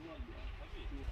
Спасибо.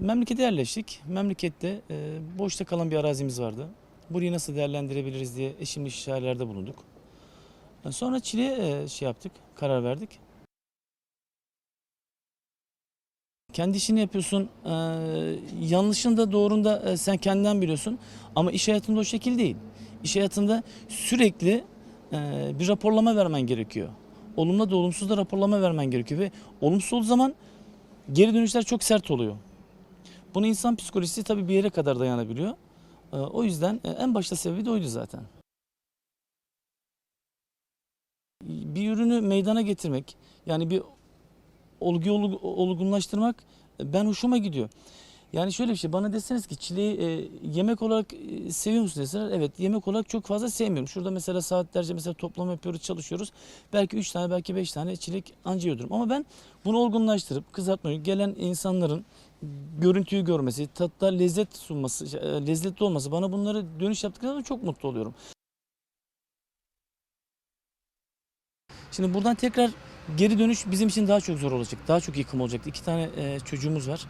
Memlekete yerleştik. Memlekette e, boşta kalan bir arazimiz vardı. Burayı nasıl değerlendirebiliriz diye eşimle istişarelerde bulunduk. E, Sonra Çile'ye e, şey yaptık, karar verdik. Kendi işini yapıyorsun, e, yanlışın da doğrunu da e, sen kendinden biliyorsun. Ama iş hayatında o şekil değil. İş hayatında sürekli e, bir raporlama vermen gerekiyor. Olumlu da olumsuz da raporlama vermen gerekiyor ve olumsuz olduğu zaman geri dönüşler çok sert oluyor. Bunu insan psikolojisi tabii bir yere kadar dayanabiliyor. Ee, O yüzden e, en başta sebebi de oydu zaten. Bir ürünü meydana getirmek, yani bir olguyu olgu- olgunlaştırmak e, ben hoşuma gidiyor. Yani şöyle bir şey bana deseniz ki çileği e, yemek olarak e, seviyor musun deseler evet yemek olarak çok fazla sevmiyorum. Şurada mesela saatlerce mesela toplama yapıyoruz çalışıyoruz. Belki 3 tane belki 5 tane çilek anca yiyorum. Ama ben bunu olgunlaştırıp kızartmayı gelen insanların görüntüyü görmesi, tatta lezzet sunması, e, lezzetli olması bana bunları dönüş yaptıkları zaman çok mutlu oluyorum. Şimdi buradan tekrar geri dönüş bizim için daha çok zor olacak. Daha çok yıkım olacak. İki tane e, çocuğumuz var.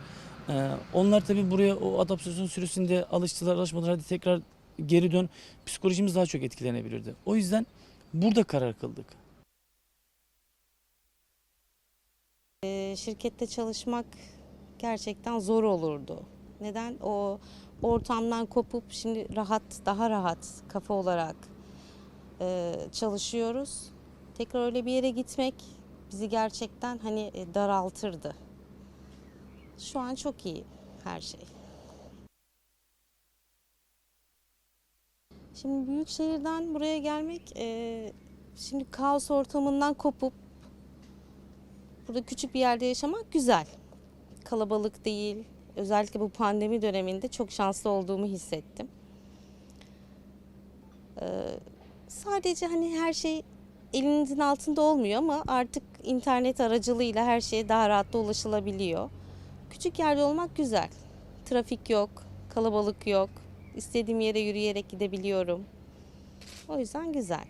E, onlar tabii buraya o adaptasyon süresinde alıştılar, alışmadılar. Hadi tekrar geri dön. Psikolojimiz daha çok etkilenebilirdi. O yüzden burada karar kıldık. Ee, Şirkette çalışmak gerçekten zor olurdu. Neden? O ortamdan kopup şimdi rahat, daha rahat kafa olarak e, çalışıyoruz. Tekrar öyle bir yere gitmek bizi gerçekten hani e, daraltırdı. Şu an çok iyi her şey. Şimdi büyük şehirden buraya gelmek, e, şimdi kaos ortamından kopup burada küçük bir yerde yaşamak güzel. Kalabalık değil. Özellikle bu pandemi döneminde çok şanslı olduğumu hissettim. Ee, sadece hani her şey elinizin altında olmuyor ama artık internet aracılığıyla her şeye daha rahat da ulaşılabiliyor. Küçük yerde olmak güzel. Trafik yok, kalabalık yok. İstediğim yere yürüyerek gidebiliyorum. O yüzden güzel.